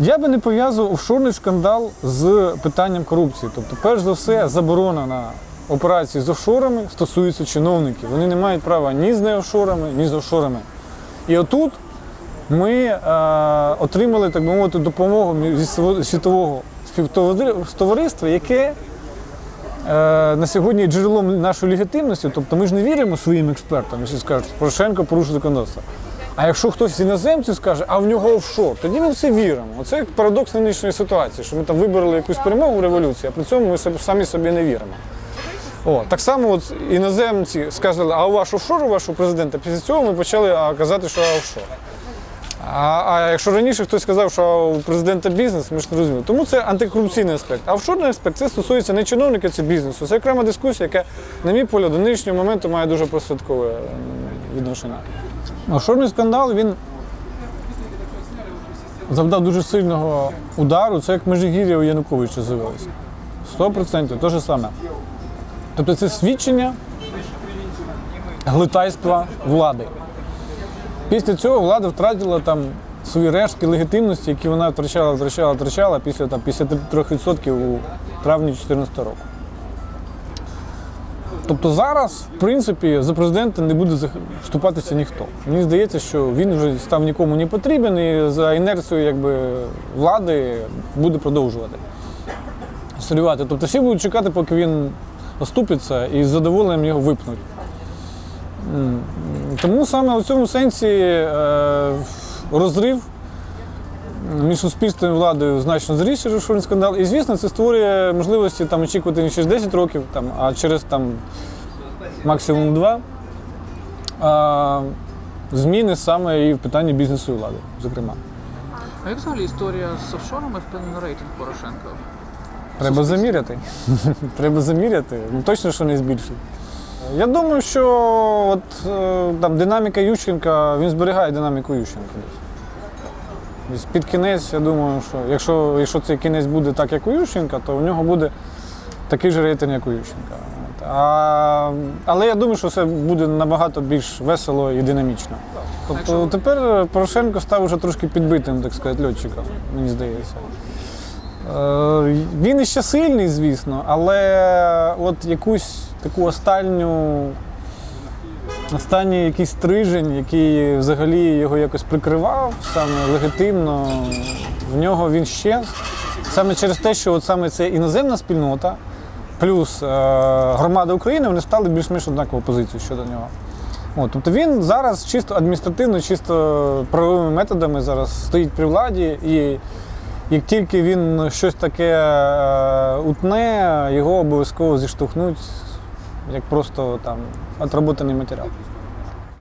Я би не пов'язував офшорний скандал з питанням корупції. Тобто, перш за все, заборона на операції з офшорами стосується чиновників. Вони не мають права ні з неофшорами, ні з офшорами. І отут ми е, отримали, так би мовити, допомогу зі світового співтовариства, яке е, на сьогодні джерелом нашої легітимності. Тобто ми ж не віримо своїм експертам, якщо скажуть, Порошенко порушив законодавство. А якщо хтось з іноземців скаже, а в нього офшор, тоді ми все віримо. Оце як парадокс нинішньої ситуації, що ми там вибороли якусь перемогу в революції, а при цьому ми самі собі не віримо. О, так само от іноземці сказали, а у ваш офшор у вашого президента, після цього ми почали казати, що офшор. А, а якщо раніше хтось сказав, що у президента бізнес, ми ж не розуміли. Тому це антикорупційний аспект. А офшорний аспект це стосується не чиновника, це бізнесу. Це окрема дискусія, яка, на мій погляд, до нинішнього моменту має дуже просвяткове відношення. Офшорний скандал він завдав дуже сильного удару. Це як Межигір'я у Януковича з'явилося. 100% те ж саме. Тобто це свідчення глитайства влади. Після цього влада втратила там свої рештки легітимності, які вона втрачала, втрачала, втрачала після там, 53% у травні 2014 року. Тобто зараз, в принципі, за президента не буде вступатися ніхто. Мені здається, що він вже став нікому не потрібен і за інерцією якби, влади буде продовжувати солювати. Тобто всі будуть чекати, поки він оступиться і з задоволенням його випнуть. Тому саме у цьому сенсі е, розрив між суспільством і владою значно зріс офшорний скандал. І звісно, це створює можливості там, очікувати не через 10 років, там, а через там, максимум 2 а, зміни саме і в питанні бізнесу і влади, зокрема. А як взагалі історія з офшорами вплине на рейтинг Порошенка? Треба заміряти. Треба заміряти. Ну, точно, що не збільшить. Я думаю, що от, е, там, динаміка Ющенка, він зберігає динаміку Ющенка під кінець, я думаю, що якщо, якщо цей кінець буде так, як у Ющенка, то в нього буде такий же рейтинг, як у Ющенка. А, але я думаю, що це буде набагато більш весело і динамічно. Тобто тепер Порошенко став вже трошки підбитим, так сказати, льотчиком, мені здається. Е, Він іще сильний, звісно, але от якусь таку останню, останній якийсь стрижень, який взагалі його якось прикривав, саме легітимно, в нього він ще. Саме через те, що от саме це іноземна спільнота, плюс е, громада України, вони стали більш-менш однакову позицію щодо нього. От, тобто він зараз чисто адміністративно, чисто правовими методами зараз стоїть при владі і як тільки він щось таке е, утне, його обов'язково зіштовхнуть як просто там отработаний матеріал.